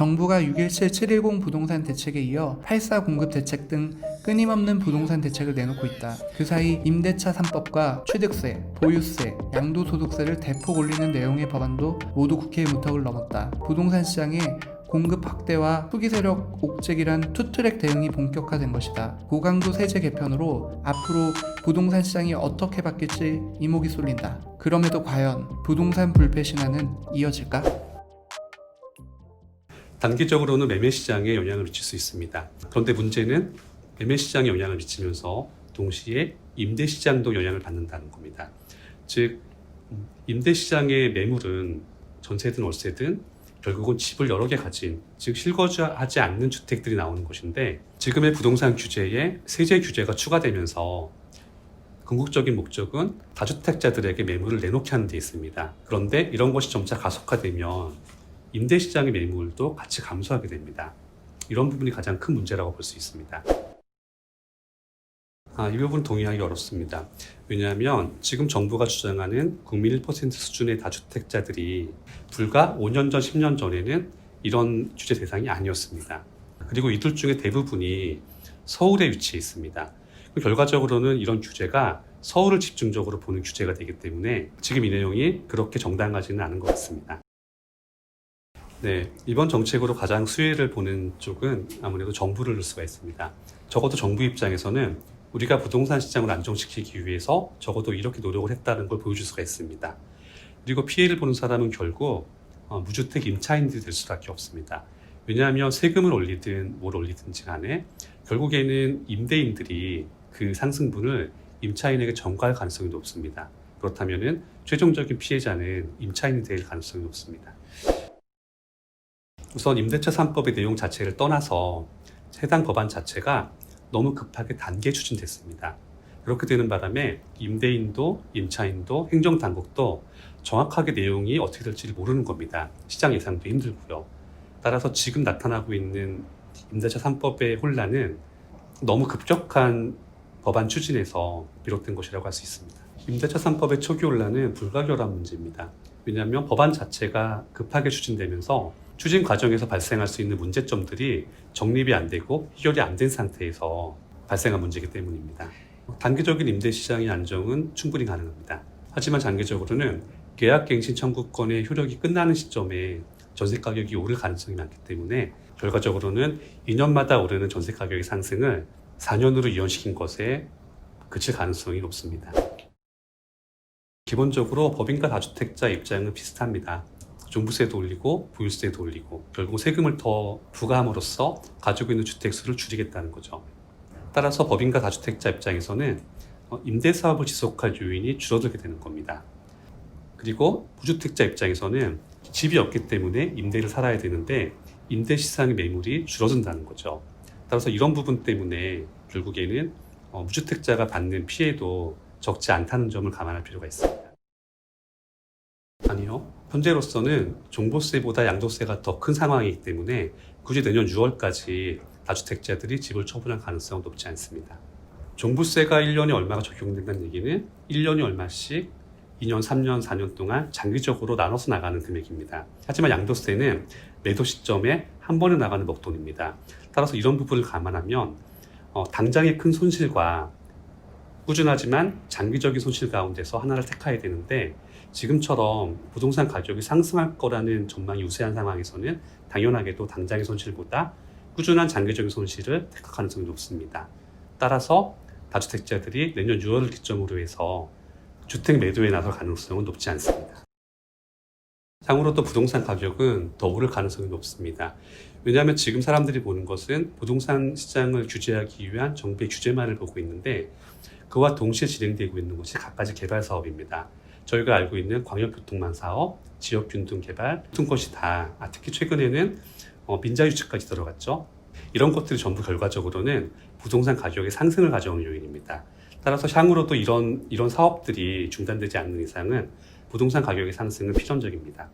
정부가 617, 710 부동산 대책에 이어 84 공급 대책 등 끊임없는 부동산 대책을 내놓고 있다. 그 사이 임대차 3법과 취득세, 보유세, 양도소득세를 대폭 올리는 내용의 법안도 모두 국회의 문턱을 넘었다. 부동산 시장에 공급 확대와 투기 세력 옥죄기란 투트랙 대응이 본격화된 것이다. 고강도 세제 개편으로 앞으로 부동산 시장이 어떻게 바뀔지 이목이 쏠린다. 그럼에도 과연 부동산 불패 신화는 이어질까? 단기적으로는 매매 시장에 영향을 미칠 수 있습니다. 그런데 문제는 매매 시장에 영향을 미치면서 동시에 임대 시장도 영향을 받는다는 겁니다. 즉 음, 임대 시장의 매물은 전세든 월세든 결국은 집을 여러 개 가진 즉 실거주하지 않는 주택들이 나오는 것인데 지금의 부동산 규제에 세제 규제가 추가되면서 궁극적인 목적은 다주택자들에게 매물을 내놓게 하는 데 있습니다. 그런데 이런 것이 점차 가속화되면 임대 시장의 매물도 같이 감소하게 됩니다. 이런 부분이 가장 큰 문제라고 볼 수 있습니다. 아, 이 부분 동의하기 어렵습니다. 왜냐하면 지금 정부가 주장하는 국민 1% 수준의 다주택자들이 불과 5년 전, 10년 전에는 이런 규제 대상이 아니었습니다. 그리고 이들 중에 대부분이 서울에 위치해 있습니다. 결과적으로는 이런 규제가 서울을 집중적으로 보는 규제가 되기 때문에 지금 이 내용이 그렇게 정당하지는 않은 것 같습니다. 네, 이번 정책으로 가장 수혜를 보는 쪽은 아무래도 정부를 넣을 수가 있습니다. 적어도 정부 입장에서는 우리가 부동산 시장을 안정시키기 위해서 적어도 이렇게 노력을 했다는 걸 보여줄 수가 있습니다. 그리고 피해를 보는 사람은 결국 어, 무주택 임차인들이 될 수밖에 없습니다. 왜냐하면 세금을 올리든 뭘 올리든지 간에 결국에는 임대인들이 그 상승분을 임차인에게 전가할 가능성이 높습니다. 그렇다면 최종적인 피해자는 임차인이 될 가능성이 높습니다. 우선 임대차 3법의 내용 자체를 떠나서 해당 법안 자체가 너무 급하게 단계 추진됐습니다. 그렇게 되는 바람에 임대인도 임차인도 행정당국도 정확하게 내용이 어떻게 될지 모르는 겁니다. 시장 예상도 힘들고요. 따라서 지금 나타나고 있는 임대차 3법의 혼란은 너무 급격한 법안 추진에서 비롯된 것이라고 할 수 있습니다. 임대차 3법의 초기 혼란은 불가결한 문제입니다. 왜냐하면 법안 자체가 급하게 추진되면서 추진 과정에서 발생할 수 있는 문제점들이 정립이 안 되고 해결이 안 된 상태에서 발생한 문제이기 때문입니다. 단기적인 임대 시장의 안정은 충분히 가능합니다. 하지만 장기적으로는 계약갱신 청구권의 효력이 끝나는 시점에 전세 가격이 오를 가능성이 많기 때문에 결과적으로는 2년마다 오르는 전세 가격의 상승을 4년으로 이연시킨 것에 그칠 가능성이 높습니다. 기본적으로 법인과 다주택자 입장은 비슷합니다. 종부세도 올리고 보유세도 올리고 결국 세금을 더 부과함으로써 가지고 있는 주택 수를 줄이겠다는 거죠. 따라서 법인과 다주택자 입장에서는 어, 임대 사업을 지속할 요인이 줄어들게 되는 겁니다. 그리고 무주택자 입장에서는 집이 없기 때문에 임대를 살아야 되는데 임대 시장의 매물이 줄어든다는 거죠. 따라서 이런 부분 때문에 결국에는 어, 무주택자가 받는 피해도 적지 않다는 점을 감안할 필요가 있습니다. 현재로서는 종부세보다 양도세가 더 큰 상황이기 때문에 굳이 내년 6월까지 다주택자들이 집을 처분할 가능성은 높지 않습니다. 종부세가 1년에 얼마가 적용된다는 얘기는 1년에 얼마씩 2년, 3년, 4년 동안 장기적으로 나눠서 나가는 금액입니다. 하지만 양도세는 매도 시점에 한 번에 나가는 목돈입니다. 따라서 이런 부분을 감안하면 어, 당장의 큰 손실과 꾸준하지만 장기적인 손실 가운데서 하나를 택해야 되는데 지금처럼 부동산 가격이 상승할 거라는 전망이 우세한 상황에서는 당연하게도 당장의 손실보다 꾸준한 장기적인 손실을 택할 가능성이 높습니다. 따라서 다주택자들이 내년 6월을 기점으로 해서 주택 매도에 나설 가능성은 높지 않습니다. 향후로 또 부동산 가격은 더 오를 가능성이 높습니다. 왜냐하면 지금 사람들이 보는 것은 부동산 시장을 규제하기 위한 정부의 규제만을 보고 있는데 그와 동시에 진행되고 있는 것이 갖가지 개발 사업입니다. 저희가 알고 있는 광역교통망 사업, 지역균등 개발, 같은 것이 다 아, 특히 최근에는 어, 민자유치까지 들어갔죠. 이런 것들이 전부 결과적으로는 부동산 가격의 상승을 가져오는 요인입니다. 따라서 향후로도 이런 이런 사업들이 중단되지 않는 이상은 부동산 가격의 상승은 필연적입니다.